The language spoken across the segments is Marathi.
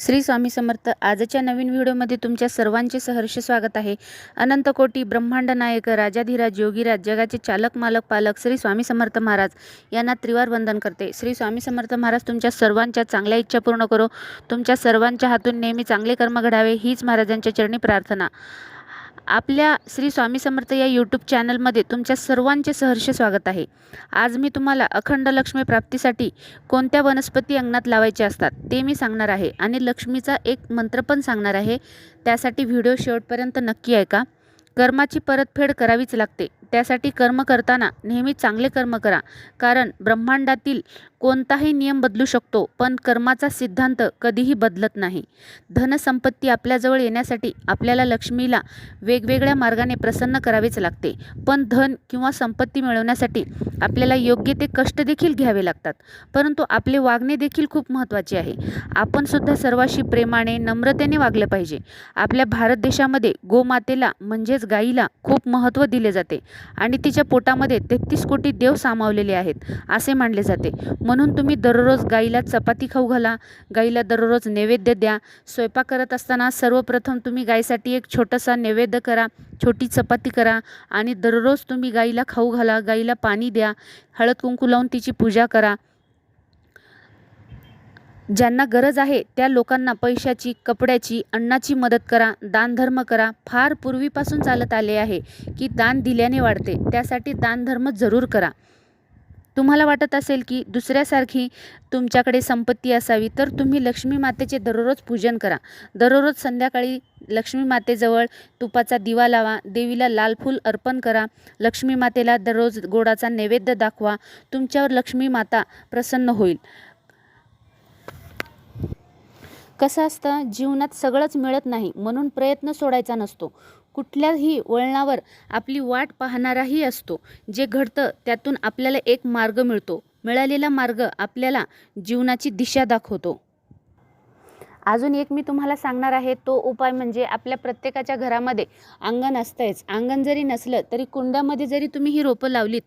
श्री स्वामी समर्थ आजच्या नवीन व्हिडिओमध्ये तुमच्या सर्वांचे सहर्ष स्वागत आहे. अनंत कोटी ब्रह्मांड नायक राजाधिराज योगीराज जगाचे चालक मालक पालक श्री स्वामी समर्थ महाराज यांना त्रिवार वंदन करते. श्री स्वामी समर्थ महाराज तुमच्या सर्वांच्या चांगल्या इच्छा पूर्ण करो. तुमच्या सर्वांच्या हातून नेहमी चांगले कर्म घडावे हीच महाराजांच्या चरणी प्रार्थना. आपल्या श्री स्वामी समर्थ या यूट्यूब चॅनलमध्ये तुमच्या सर्वांचे सहर्ष स्वागत आहे. आज मी तुम्हाला अखंड लक्ष्मी प्राप्तीसाठी कोणत्या वनस्पती अंगणात लावायचे असतात ते मी सांगणार आहे आणि लक्ष्मीचा एक मंत्र पण सांगणार आहे. त्यासाठी व्हिडिओ शेवटपर्यंत नक्की ऐका. कर्माची परतफेड करावीच लागते. त्यासाठी कर्म करताना नेहमी चांगले कर्म करा. कारण ब्रह्मांडातील कोणताही नियम बदलू शकतो पण कर्माचा सिद्धांत कधीही बदलत नाही. धनसंपत्ती आपल्याजवळ येण्यासाठी आपल्याला लक्ष्मीला वेगवेगळ्या मार्गाने प्रसन्न करावेच लागते. पण धन किंवा संपत्ती मिळवण्यासाठी आपल्याला योग्य ते कष्ट देखील घ्यावे लागतात. परंतु आपले वागणे देखील खूप महत्त्वाचे आहे. आपण सुद्धा सर्वाशी प्रेमाने नम्रतेने वागले पाहिजे. आपल्या भारत देशामध्ये गोमातेला म्हणजेच गाईला खूप महत्त्व दिले जाते. आणि तिच्या पोटामध्ये तेहतीस कोटी देव सामावलेले आहेत असे मानले जाते. म्हणून तुम्ही दररोज गाईला चपाती खाऊ घाला गाईला दररोज नैवेद्य द्या. स्वयंपाक करत असताना सर्वप्रथम तुम्ही गाईसाठी एक छोटासा नैवेद्य करा छोटी चपाती करा आणि दररोज तुम्ही गाईला खाऊ घाला गाईला पाणी द्या हळद कुंकू लावून तिची पूजा करा. ज्यांना गरज आहे त्या लोकांना पैशाची कपड्याची अन्नाची मदत करा दानधर्म करा. फार पूर्वीपासून चालत आले आहे की दान दिल्याने वाढते. त्यासाठी दानधर्म जरूर करा. तुम्हाला वाटत असेल की दुसऱ्यासारखी तुमच्याकडे संपत्ती असावी तर तुम्ही लक्ष्मी मातेचे दररोज पूजन करा. दररोज संध्याकाळी लक्ष्मी मातेजवळ तुपाचा दिवा लावा देवीला लाल फूल अर्पण करा लक्ष्मी मातेला दररोज गोडाचा नैवेद्य दाखवा तुमच्यावर लक्ष्मी माता प्रसन्न होईल. कसं असतं? जीवनात सगळंच मिळत नाही म्हणून प्रयत्न सोडायचा नसतो. कुठल्याही वळणावर आपली वाट पाहणाराही असतो. जे घडतं त्यातून आपल्याला एक मार्ग मिळतो. मिळालेला मार्ग आपल्याला जीवनाची दिशा दाखवतो. अजून एक मी तुम्हाला सांगणार आहे तो उपाय म्हणजे आपल्या प्रत्येकाच्या घरामध्ये अंगण असतंच अंगण जरी नसलं तरी कुंड्यामध्ये जरी तुम्ही ही रोपं लावलीत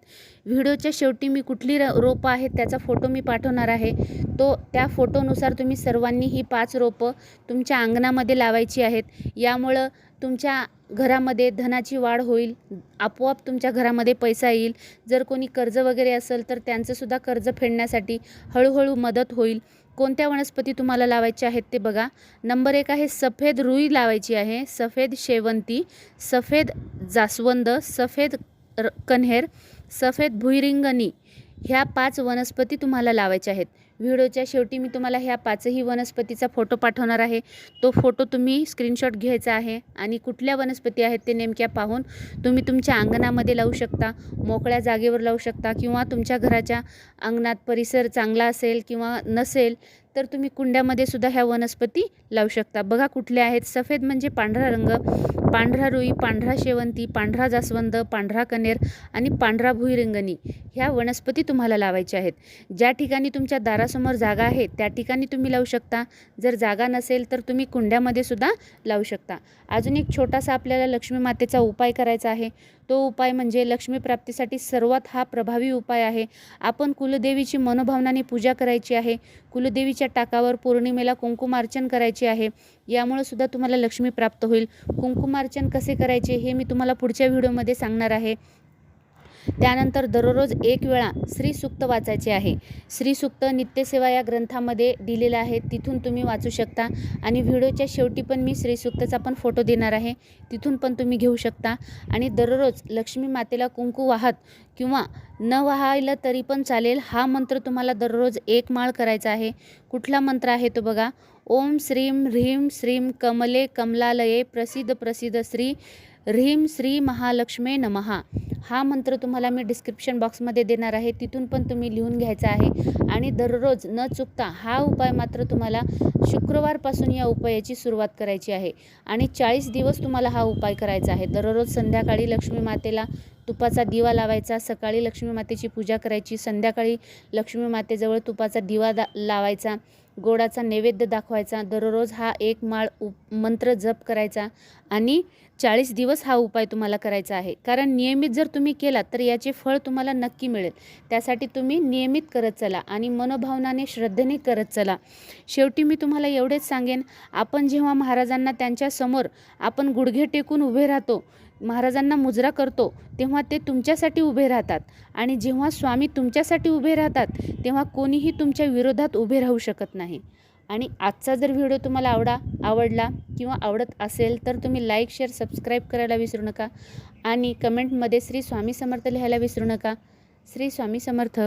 व्हिडिओच्या शेवटी मी कुठली र रोपं आहेत त्याचा फोटो मी पाठवणार आहे. तो त्या फोटोनुसार तुम्ही सर्वांनी ही पाच रोपं तुमच्या अंगणामध्ये लावायची आहेत. यामुळं तुमच्या घरामध्ये धनाची वाढ होईल आपोआप तुमच्या घरामध्ये पैसा येईल. जर कोणी कर्ज वगैरे असेल तर त्यांचंसुद्धा कर्ज फेडण्यासाठी हळूहळू मदत होईल. कोणत्या वनस्पती तुम्हाला लावायच्या आहेत ते बघा. नंबर एक आहे सफेद रुई लावायची आहे. सफेद शेवंती सफेद जास्वंद सफेद कन्हेर सफेद भुईरिंगणी. ह्या पाच वनस्पती तुम्हाला लावायच्या आहेत. व्हिडिओच्या शेवटी मी तुम्हाला ह्या पाचही वनस्पतीचा फोटो पाठवणार आहे. तो फोटो तुम्ही स्क्रीनशॉट घ्यायचा आहे आणि कुठल्या वनस्पती आहेत ते नेमक्या पाहून तुम्ही तुमच्या अंगणामध्ये लावू शकता मोकळ्या जागेवर लावू शकता किंवा तुमच्या घराच्या अंगणात परिसर चांगला असेल किंवा नसेल तर तुम्ही कुंड्यामध्ये सुद्धा ह्या वनस्पती लावू शकता. बघा कुठल्या आहेत. सफेद म्हणजे पांढरा रंग पांढरा रुई पांढरा शेवंती पांढरा जास्वंद पांढरा कनेर आणि पांढरा भुईरिंगणी ह्या वनस्पती तुम्हाला लावायच्या आहेत. ज्या ठिकाणी तुमच्या घरासमोर जागा आहे त्या ठिकाणी तुम्ही लावू शकता. जर जागा नसेल तर तुम्ही कुंड्यामध्ये सुद्धा लावू शकता. अजून एक छोटासा आपल्याला लक्ष्मी मातेचा उपाय करायचा आहे. तो उपाय म्हणजे लक्ष्मी प्राप्तीसाठी सर्वात हा प्रभावी उपाय आहे. आपण कुलदेवीची मनोभावनाने पूजा करायची आहे. कुलदेवीच्या टाकावर पौर्णिमेला कुंकुमार्चन करायचे आहे. यामुळे सुद्धा तुम्हाला लक्ष्मी प्राप्त होईल. कुंकुमार्चन कसे करायचे हे मी तुम्हाला पुढच्या व्हिडिओमध्ये सांगणार आहे. त्यानंतर दररोज एक वेळा श्रीसुक्त वाचायचे आहे. श्रीसुक्त नित्यसेवा या ग्रंथामध्ये दिलेलं आहे तिथून तुम्ही वाचू शकता आणि व्हिडिओच्या शेवटी पण मी श्रीसुक्तचा पण फोटो देणार आहे. तिथून पण तुम्ही घेऊ शकता. आणि दररोज लक्ष्मी मातेला कुंकू वाहत किंवा न वाहायला तरी पण चालेल हा मंत्र तुम्हाला दररोज एक माळ करायचा आहे. कुठला मंत्र आहे तो बघा. ओम श्रीम ह्रीम श्रीम कमले कमलालये प्रसिद्ध प्रसिद्ध श्री ह्रीम श्री महालक्ष्मे नमहा हा मंत्र तुम्हाला मी डिस्क्रिप्शन बॉक्समध्ये देणार आहे. तिथून पण तुम्ही लिहून घ्यायचा आहे. आणि दररोज न चुकता हा उपाय मात्र तुम्हाला शुक्रवारपासून या उपायाची सुरुवात करायची आहे. आणि चाळीस दिवस तुम्हाला हा उपाय करायचा आहे. दररोज संध्याकाळी लक्ष्मी मातेला तुपाचा दिवा लावायचा सकाळी लक्ष्मी मातेची पूजा करायची संध्याकाळी लक्ष्मी मातेजवळ तुपाचा दिवा दा लावायचा गोडाचा नैवेद्य दाखवायचा दररोज हा एक माळ उप मंत्र जप करायचा आणि चाळीस दिवस हा उपाय तुम्हाला करायचा आहे. कारण नियमित जर तुम्ही केला तर याचे फळ तुम्हाला नक्की मिळेल. त्यासाठी तुम्ही नियमित करत चला आणि मनोभावनाने श्रद्धेने करत चला. शेवटी मी तुम्हाला एवढेच सांगेन आपण जेव्हा महाराजांना त्यांच्यासमोर आपण गुडघे टेकून उभे राहतो महाराजांना मुजरा करतो तेव्हा ते तुमच्यासाठी उभे राहतात. आणि जेव्हा स्वामी तुमच्यासाठी उभे राहतात तेव्हा कोणीही तुमच्या विरोधात उभे राहू शकत नाही. आणि आजचा जर व्हिडिओ तुम्हाला आवडा आवडला किंवा आवडत असेल तर तुम्ही लाईक शेअर सबस्क्राईब करायला विसरू नका. आणि कमेंटमध्ये श्री स्वामी समर्थ लिहायला विसरू नका. श्री स्वामी समर्थ.